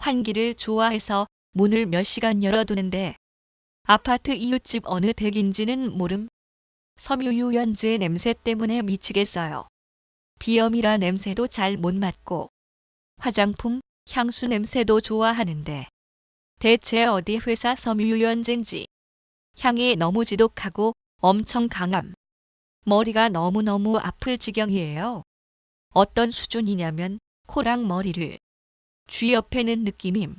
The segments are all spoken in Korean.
환기를 좋아해서 문을 몇 시간 열어두는데 아파트 이웃집 어느 댁인지는 모름. 섬유유연제 냄새 때문에 미치겠어요. 비염이라 냄새도 잘 못 맡고 화장품, 향수 냄새도 좋아하는데 대체 어디 회사 섬유유연제인지 향이 너무 지독하고 엄청 강함. 머리가 너무너무 아플 지경이에요. 어떤 수준이냐면 코랑 머리를 쥐 옆에는 느낌임.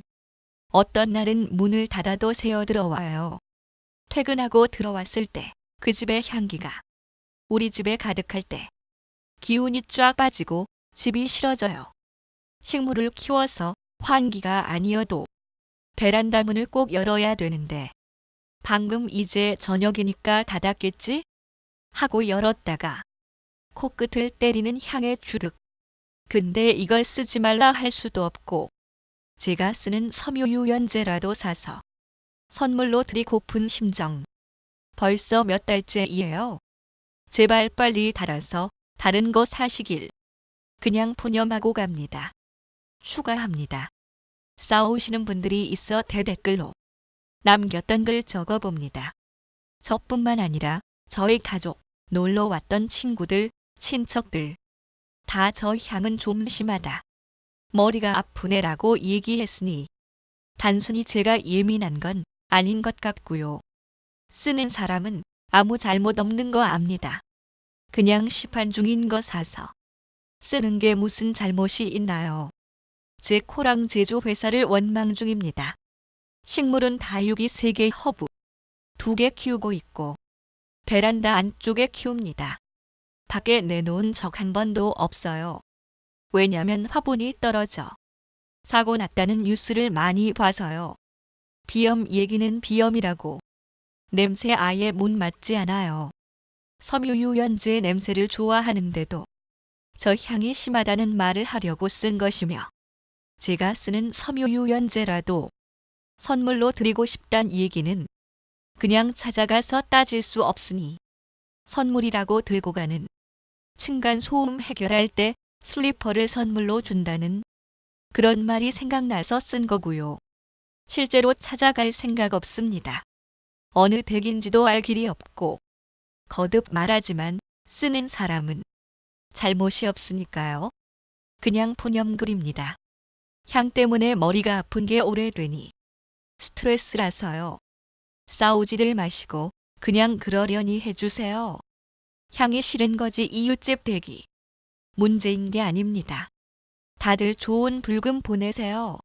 어떤 날은 문을 닫아도 새어 들어와요. 퇴근하고 들어왔을 때 그 집의 향기가 우리 집에 가득할 때 기운이 쫙 빠지고 집이 싫어져요. 식물을 키워서 환기가 아니어도 베란다 문을 꼭 열어야 되는데 방금 이제 저녁이니까 닫았겠지? 하고 열었다가 코끝을 때리는 향의 주륵. 근데 이걸 쓰지 말라 할 수도 없고 제가 쓰는 섬유유연제라도 사서 선물로 드리고픈 심정. 벌써 몇 달째이에요. 제발 빨리 달아서 다른 거 사시길. 그냥 푸념하고 갑니다. 추가합니다. 싸우시는 분들이 있어 대댓글로 남겼던 글 적어봅니다. 저뿐만 아니라 저희 가족, 놀러 왔던 친구들, 친척들. 다 저 향은 좀 심하다. 머리가 아프네라고 얘기했으니 단순히 제가 예민한 건 아닌 것 같고요. 쓰는 사람은 아무 잘못 없는 거 압니다. 그냥 시판 중인 거 사서 쓰는 게 무슨 잘못이 있나요? 제 코랑 제조 회사를 원망 중입니다. 식물은 다육이 3개 허브 2개 키우고 있고 베란다 안쪽에 키웁니다. 밖에 내놓은 적 한 번도 없어요. 왜냐면 화분이 떨어져 사고 났다는 뉴스를 많이 봐서요. 비염 얘기는 비염이라고 냄새 아예 못 맡지 않아요. 섬유유연제 냄새를 좋아하는데도 저 향이 심하다는 말을 하려고 쓴 것이며 제가 쓰는 섬유유연제라도 선물로 드리고 싶단 얘기는 그냥 찾아가서 따질 수 없으니 선물이라고 들고 가는 층간 소음 해결할 때 슬리퍼를 선물로 준다는 그런 말이 생각나서 쓴 거고요. 실제로 찾아갈 생각 없습니다. 어느 댁인지도 알 길이 없고 거듭 말하지만 쓰는 사람은 잘못이 없으니까요. 그냥 푸념글입니다. 향 때문에 머리가 아픈 게 오래되니 스트레스라서요. 싸우지를 마시고 그냥 그러려니 해주세요. 향이 싫은 거지 이웃집 대기. 문제인 게 아닙니다. 다들 좋은 불금 보내세요.